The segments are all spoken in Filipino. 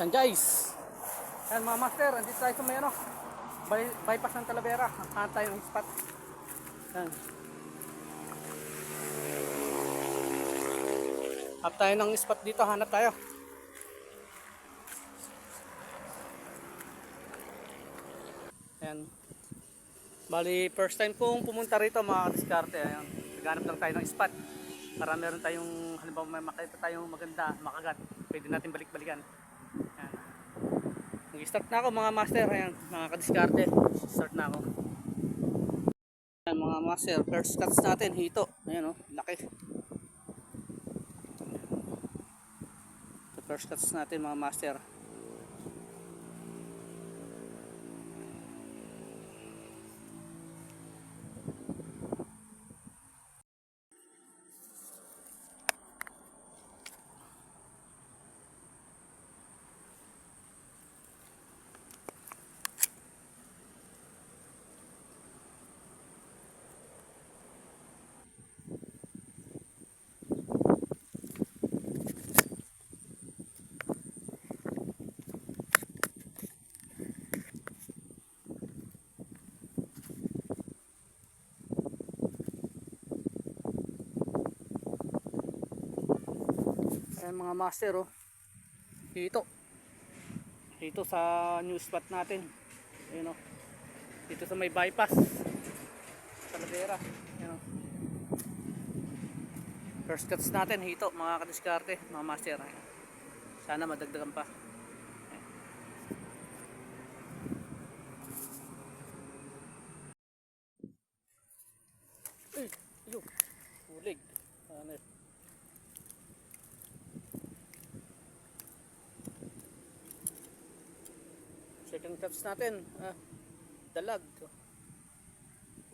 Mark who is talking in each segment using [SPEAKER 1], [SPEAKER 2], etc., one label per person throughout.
[SPEAKER 1] Yan guys. Yan mga master, andito tayo sa may ano. By, bypass ng Talavera. Hanap tayo ng spot. Yan. Hanap tayo ng spot dito, hanap tayo. Yan. Bali, first time kong pumunta rito mga diskarte. Ayan. Naghanap lang tayo ng spot. Para meron tayong, halimbawa may makita tayong maganda, makagat. Pwede natin balik-balikan. Ayan. Nag-start na ako mga master. Ayan, mga kadiskarte. Start na ako. Ayan mga master. First cuts natin, hito. Ayan o, laki. Ito first cuts natin mga master. Ayan mga master oh. Dito. Dito sa new spot natin. Ayan oh. Dito sa may bypass. Sa Ladera. Ayan oh. First cuts natin hito mga kadiskarte, mga master. Ayan. Sana madagdagan pa. Ay, ayun. Hulig. Ano yun? Second natin. Ah, dalag.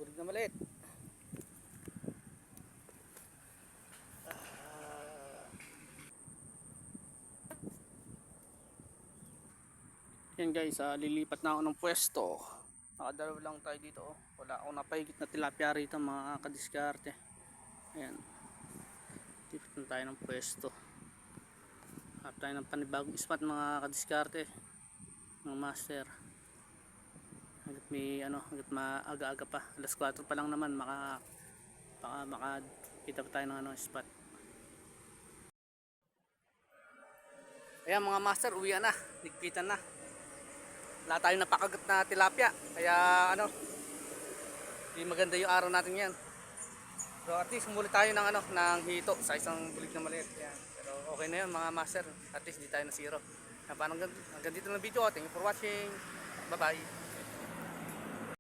[SPEAKER 1] Bulig na maliit. Yan guys, ah, lilipat na ako ng pwesto. Nakadalaw lang tayo dito. oh. Wala akong napahigit na tilapia rito mga kadiskarte. Ayan. Lipat na tayo ng pwesto. Hanap tayo ng panibagong spot mga kadiskarte mga master. Hanggat may ano hanggat maaga-aga pa. Alas 4 pa lang naman maka baka makakita pa tayo ng ano spot. Ayan mga master uwi na. Nigpitan na. Wala tayong napakagat na tilapia. Kaya ano hindi maganda yung araw natin yan so at least muli tayo ng ano ng hito sa isang bulig na maliit. Yan. pero okay na yun mga master. At least di tayo na zero Hanggang hanggang dito ng video. Thank you for watching. Bye-bye.